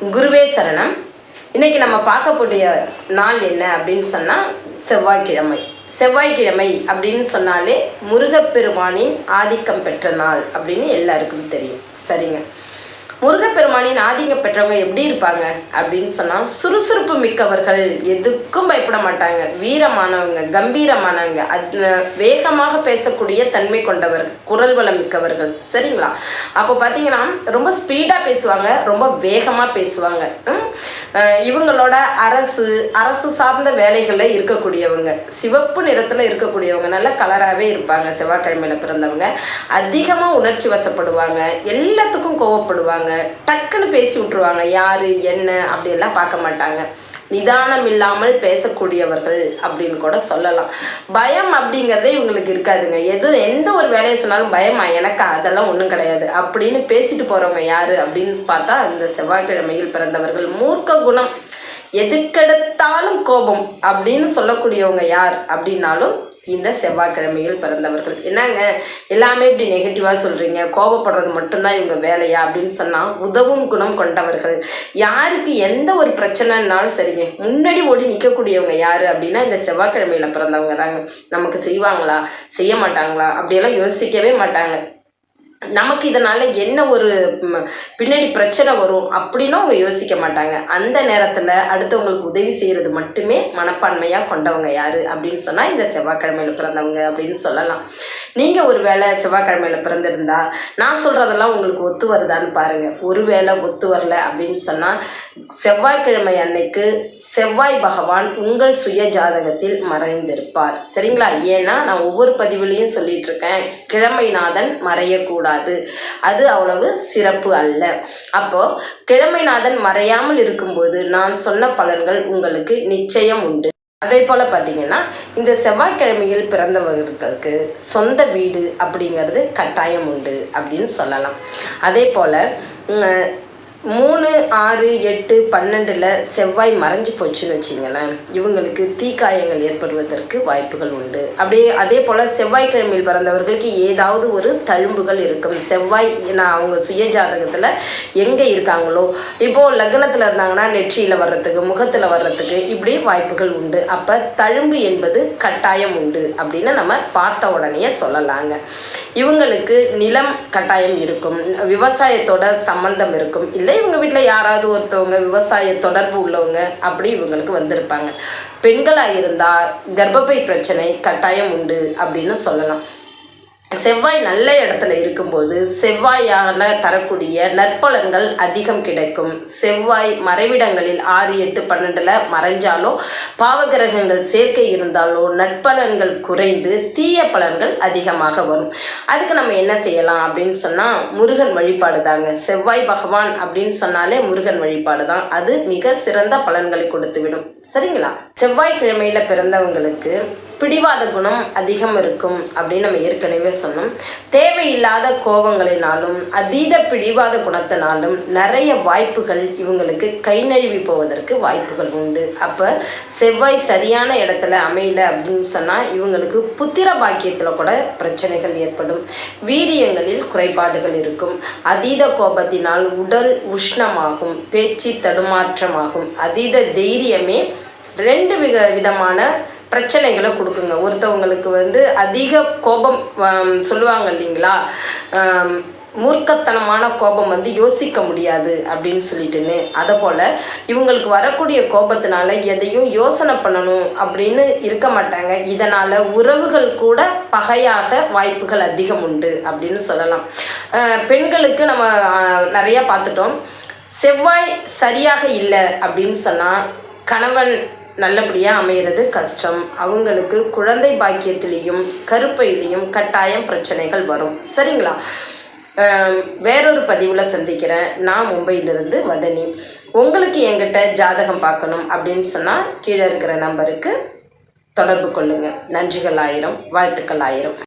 குருவே சரணம். இன்னைக்கு நம்ம பார்க்கக்கூடிய நாள் என்ன அப்படின்னு சொன்னால் செவ்வாய்க்கிழமை. செவ்வாய்க்கிழமை அப்படின்னு சொன்னாலே முருகப்பெருமானின் ஆதிக்கம் பெற்ற நாள் அப்படின்னு எல்லாருக்கும் தெரியும். சரிங்க. முருகப்பெருமானின் ஆதிக்கம் பெற்றவங்க எப்படி இருப்பாங்க அப்படின்னு சொன்னால் சுறுசுறுப்பு மிக்கவர்கள் எதுக்கும் பயப்பட மாட்டாங்க. வீரமானவங்க கம்பீரமானவங்க அத் வேகமாக பேசக்கூடிய தன்மை கொண்டவர்கள் குரல் வளம் மிக்கவர்கள். சரிங்களா? அப்போ பார்த்தீங்கன்னா ரொம்ப ஸ்பீடாக பேசுவாங்க ரொம்ப வேகமாக பேசுவாங்க. ம்? இவங்களோட அரசு அரசு சார்ந்த வேலைகளில் இருக்கக்கூடியவங்க சிவப்பு நிறத்தில் இருக்கக்கூடியவங்க நல்ல கலராகவே இருப்பாங்க செவ்வாய்க்கிழமையில் பிறந்தவங்க. அதிகமாக உணர்ச்சி வசப்படுவாங்க எல்லாத்துக்கும் கோவப்படுவாங்க டக்குன்னு பேசி விட்ருவாங்க யார் என்ன அப்படியெல்லாம் பார்க்க மாட்டாங்க. நிதானம் இல்லாமல் பேசக்கூடியவர்கள் அப்படின்னு கூட சொல்லலாம். பயம் அப்படிங்கிறதே இவங்களுக்கு இருக்காதுங்க. எது எந்த ஒரு வேலையை சொன்னாலும் பயமா? எனக்கு அதெல்லாம் ஒன்றும் கிடையாது. அப்படின்னு பேசிட்டு போகிறவங்க யார் அப்படின்னு பார்த்தா அந்த செவ்வாய்க்கிழமையில் பிறந்தவர்கள். மூர்க்க குணம். எதுக்கெடுத்தாலும் கோபம் அப்படின்னு சொல்லக்கூடியவங்க யார் அப்படின்னாலும் இந்த செவ்வாய்க்கிழமையில் பிறந்தவர்கள். என்னங்க? எல்லாமே இப்படி நெகட்டிவாக சொல்கிறீங்க கோபப்படுறது மட்டும்தான் இவங்க வேலையா? அப்படின்னு சொன்னால் உதவும் குணம் கொண்டவர்கள். யாருக்கு எந்த ஒரு பிரச்சனைனாலும் சரிங்க. முன்னாடி ஓடி நிற்கக்கூடியவங்க யார் அப்படின்னா இந்த செவ்வாய்க்கிழமையில் பிறந்தவங்க தாங்க. நமக்கு செய்வாங்களா? செய்ய மாட்டாங்களா? அப்படியெல்லாம் யோசிக்கவே மாட்டாங்க. நமக்கு இதனால் என்ன ஒரு பின்னாடி பிரச்சனை வரும் அப்படின்னு அவங்க யோசிக்க மாட்டாங்க. அந்த நேரத்தில் அடுத்தவங்களுக்கு உதவி செய்கிறது மட்டுமே மனப்பான்மையாக கொண்டவங்க யார் அப்படின்னு சொன்னால் இந்த செவ்வாய்க்கிழமையில் பிறந்தவங்க அப்படின்னு சொல்லலாம். நீங்கள் ஒரு வேளை செவ்வாய்க்கிழமையில் பிறந்திருந்தா நான் சொல்கிறதெல்லாம் உங்களுக்கு ஒத்து வருதான்னு பாருங்கள் ஒரு வேளை ஒத்து வரல அப்படின்னு சொன்னால் செவ்வாய்க்கிழமை அன்னைக்கு செவ்வாய் பகவான் உங்கள் சுய ஜாதகத்தில் மறைந்திருப்பார். சரிங்களா? ஏன்னா நான் ஒவ்வொரு பதிவுலேயும் சொல்லிகிட்ருக்கேன் கிழமைநாதன் மறையக்கூடாது. அது அவ்வளவு சிறப்பு அல்ல. அப்போ கிழமைநாதன் மறையாமல் இருக்கும்போது நான் சொன்ன பலன்கள் உங்களுக்கு நிச்சயம் உண்டு. அதே போல் பார்த்தீங்கன்னா இந்த செவ்வாய்க்கிழமையில் பிறந்தவர்களுக்கு சொந்த வீடு அப்படிங்கிறது கட்டாயம் உண்டு அப்படின்னு சொல்லலாம். அதே போல் மூணு ஆறு எட்டு பன்னெண்டில் செவ்வாய் மறைஞ்சு போச்சுன்னு வச்சிங்களேன் இவங்களுக்கு தீக்காயங்கள் ஏற்படுவதற்கு வாய்ப்புகள் உண்டு. அப்படியே அதே போல் செவ்வாய்க்கிழமையில் பிறந்தவர்களுக்கு ஏதாவது ஒரு தழும்புகள் இருக்கும். செவ்வாய் நான் அவங்க சுய ஜாதகத்தில் எங்கே இருக்காங்களோ இப்போது லக்னத்தில் இருந்தாங்கன்னா நெற்றியில் வர்றதுக்கு முகத்தில் வர்றதுக்கு இப்படி வாய்ப்புகள் உண்டு. அப்போ தழும்பு என்பது கட்டாயம் உண்டு அப்படின்னு நம்ம பார்த்த உடனே சொல்லலாங்க. இவங்களுக்கு நிலம் கட்டாயம் இருக்கும். விவசாயத்தோட சம்பந்தம் இருக்கும். இல்லை இவங்க வீட்டில் யாராவது ஒருத்தவங்க விவசாய தொடர்பு உள்ளவங்க அப்படி இவங்களுக்கு வந்திருப்பாங்க. பெண்களாக இருந்தால் கர்ப்பப்பை பிரச்சனை கட்டாயம் உண்டு அப்படின்னு சொல்லலாம். செவ்வாய் நல்ல இடத்துல இருக்கும்போது செவ்வாயான தரக்கூடிய நற்பலன்கள் அதிகம் கிடைக்கும். செவ்வாய் மறைவிடங்களில் ஆறு எட்டு பன்னெண்டில் மறைஞ்சாலோ பாவகிரகங்கள் சேர்க்கை இருந்தாலோ நற்பலன்கள் குறைந்து தீய பலன்கள் அதிகமாக வரும். அதுக்கு நம்ம என்ன செய்யலாம் அப்படின்னு சொன்னால் முருகன் வழிபாடு தாங்க. செவ்வாய் பகவான் அப்படின்னு சொன்னாலே முருகன் வழிபாடு தான். அது மிக சிறந்த பலன்களை கொடுத்துவிடும். சரிங்களா சரிங்களா? செவ்வாய்க்கிழமையில் பிறந்தவங்களுக்கு பிடிவாத குணம் அதிகம் இருக்கும் அப்படின்னு நம்ம ஏற்கனவே சொன்னோம். தேவையில்லாத கோபங்களினாலும் அதீத பிடிவாத குணத்தினாலும் நிறைய வாய்ப்புகள் இவங்களுக்கு கை நழுவி போவதற்கு வாய்ப்புகள் உண்டு. அப்போ செவ்வாய் சரியான இடத்துல அமையல அப்படின்னு சொன்னால் இவங்களுக்கு புத்திர பாக்கியத்தில் கூட பிரச்சனைகள் ஏற்படும். வீரியங்களில் குறைபாடுகள் இருக்கும். அதீத கோபத்தினால் உடல் உஷ்ணமாகும் பேச்சு தடுமாற்றமாகும். அதீத தைரியமே ரெண்டு வித விதமான பிரச்சனைகளை கொடுக்குங்க. ஒருத்தவங்களுக்கு வந்து அதிக கோபம் சொல்லுவாங்க இல்லைங்களா? மூர்க்கத்தனமான கோபம் வந்து யோசிக்க முடியாது அப்படின்னு சொல்லிட்டுன்னு. அதை போல் இவங்களுக்கு வரக்கூடிய கோபத்தினால எதையும் யோசனை பண்ணணும் அப்படின்னு இருக்க மாட்டாங்க. இதனால் உறவுகள் கூட பகையாக வாய்ப்புகள் அதிகம் உண்டு அப்படின்னு சொல்லலாம். பெண்களுக்கு நம்ம நிறையா பார்த்துட்டோம். செவ்வாய் சரியாக இல்லை அப்படின்னு சொன்னால் கணவன் நல்லபடியாக அமையிறது கஷ்டம். அவங்களுக்கு குழந்தை பாக்கியத்திலையும் கருப்பையிலையும் கட்டாயம் பிரச்சனைகள் வரும். சரிங்களா? வேறொரு பதிவில் சந்திக்கிறேன். நான் மும்பையிலிருந்து வதனி. உங்களுக்கு எங்கிட்ட ஜாதகம் பார்க்கணும் அப்படின்னு சொன்னால் கீழே இருக்கிற நம்பருக்கு தொடர்பு கொள்ளுங்கள் நன்றிகள் ஆயிரம் வாழ்த்துக்கள் ஆயிரம்.